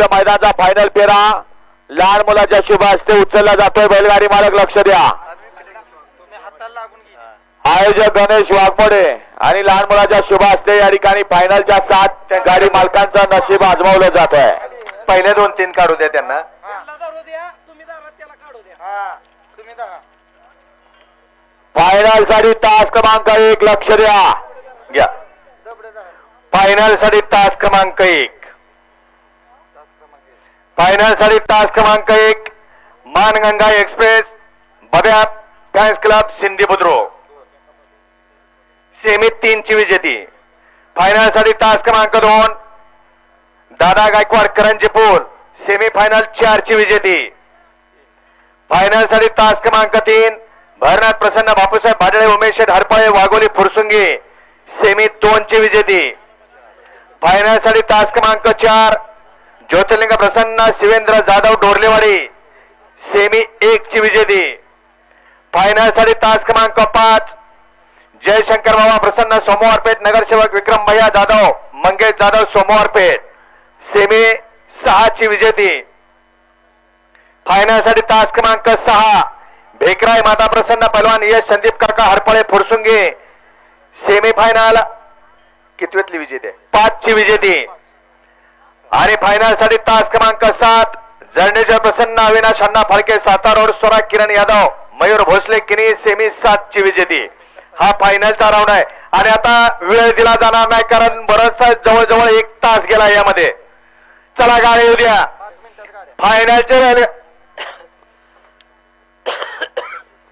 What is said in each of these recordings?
भव्य मैदानाचा फायनल पेरा लहान मुलाच्या शुभ हस्ते उचलला जातोय बैलगाडी मालक लक्ष द्या. आयोजक गणेश वाघमोडे आणि लहान मुलाच्या शुभ हस्ते या ठिकाणी फायनलच्या सात गाडी मालकांचं नशीब आजमावलं जात आहे पहिले दोन तीन काढू द्या त्यांना. फायनलसाठी तास क्रमांक एक लक्ष द्या. घ्या. फायनलसाठी तास क्रमांक एक. फायनलसाठी तास क्रमांक एक Manganga express Babya fans club Sindhi बुद्रो सेमी तीन ची विजेती. फायनलसाठी तास क्रमांक दोन दादा गायकवाड करंजीपूर. सेमी फायनल चार ची विजेती. फायनलसाठी तास क्रमांक तीन भरनाथ प्रसन्न बापूसाहेब भाडळे उमेश हरपळे वाघोली फुरसुंगी. सेमी दोन ची विजेती. फायनलसाठी तास क्रमांक चार ज्योतिर्लिंग प्रसन्न शिवेंद्र जाधव डोरलेवाडी सेमी एक ची विजेती. फायनलसाठी तास क्रमांक पाच. जयशंकर बाबा प्रसन्न सोमवारपेठ नगरसेवक विक्रम भैया जाधव मंगेश जाधव सोमवार पेठ सेमी सहा ची विजेती. फायनलसाठी तास क्रमांक सहा. भेकराय माता प्रसन्न पहलवान यश संदीप काका हरपळे फुरसुंगे. सेमी फायनल विजेते पाच ची विजेती. आणि फायनलसाठी तास क्रमांक सात जर्नेजर प्रसन्न अविनाश अण्णा फाळके सातारा रोड किरण यादव मयूर भोसले किनी सेमी सात ची विजेती. हा फायनलचा राऊंड आहे. आणि आता वेळ दिला जाणार नाही कारण बरंचसा जवळजवळ एक तास गेला यामध्ये. चला गाडी येऊ द्या फायनलचे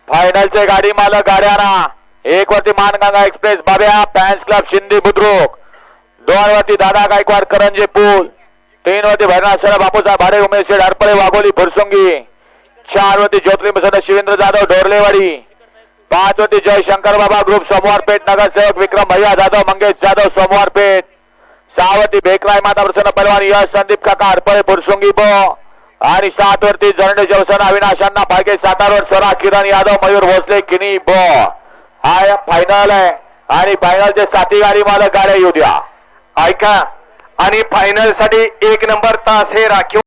फायनलचे गाडी मालक गाड्याना. एक वरती Manganga express Babya fans club Shinde Budruk. दोन वरती दादा गायकवाड करंजे पूल. तीन वरती भैरनाथ बापूसाहेब भाडे उमेश शेठ हरपळे वाघोली फुरसुंगी चार वरती ज्योतिर्लिंग प्रसन्न शिवेंद्र जाधव ढोरलेवाडी पाच वरती जयशंकर बाबा ग्रुप सोमवारपेठ नगरसेवक विक्रम भैया जाधव मंगेश जाधव सोमवार पेठ सहावरती भेकराय माता प्रसन्न पलवान यश संदीप काका हरपळे फुरसुंगी ब आणि सात वरती जरंडे जवसन अविनाशांना भागे सातारवर स्वरा किरण यादव मयूर भोसले किनी ब हा फायनल आहे आणि फायनलचे साथी गाडी मालक गाड्या येऊ द्या ऐका आणि फायनलसाठी एक नंबर तास हे राखीव